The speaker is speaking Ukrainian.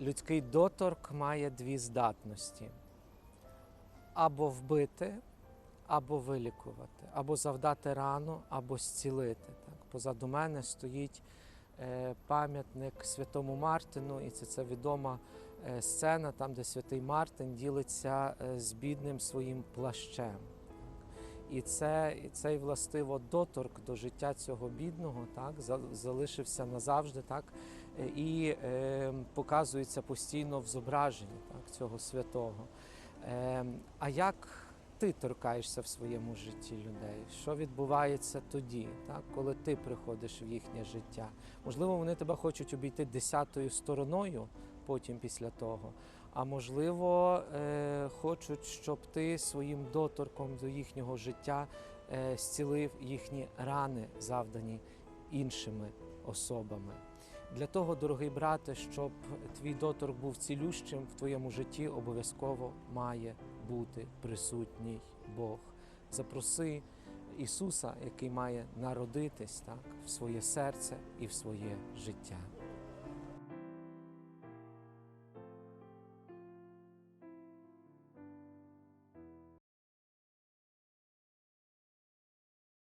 людський доторк має дві здатності: або вбити, або вилікувати, або завдати рану, або зцілити. Так? Позаду мене стоїть е, пам'ятник святому Мартину, і це, це відома е, сцена, там, де святий Мартин ділиться е, з бідним своїм плащем. І, це, і цей властиво доторк до життя цього бідного так, залишився назавжди, так, і е, показується постійно в зображенні так, цього святого. Е, а як ти торкаєшся в своєму житті людей? Що відбувається тоді, так, коли ти приходиш в їхнє життя? Можливо, вони тебе хочуть обійти десятою стороною потім після того. А можливо, е, хочуть, щоб ти своїм доторком до їхнього життя е, зцілив їхні рани, завдані іншими особами. Для того, дорогий брате, щоб твій доторк був цілющим в твоєму житті, обов'язково має бути присутній Бог. Запроси Ісуса, який має народитись так, в своє серце і в своє життя.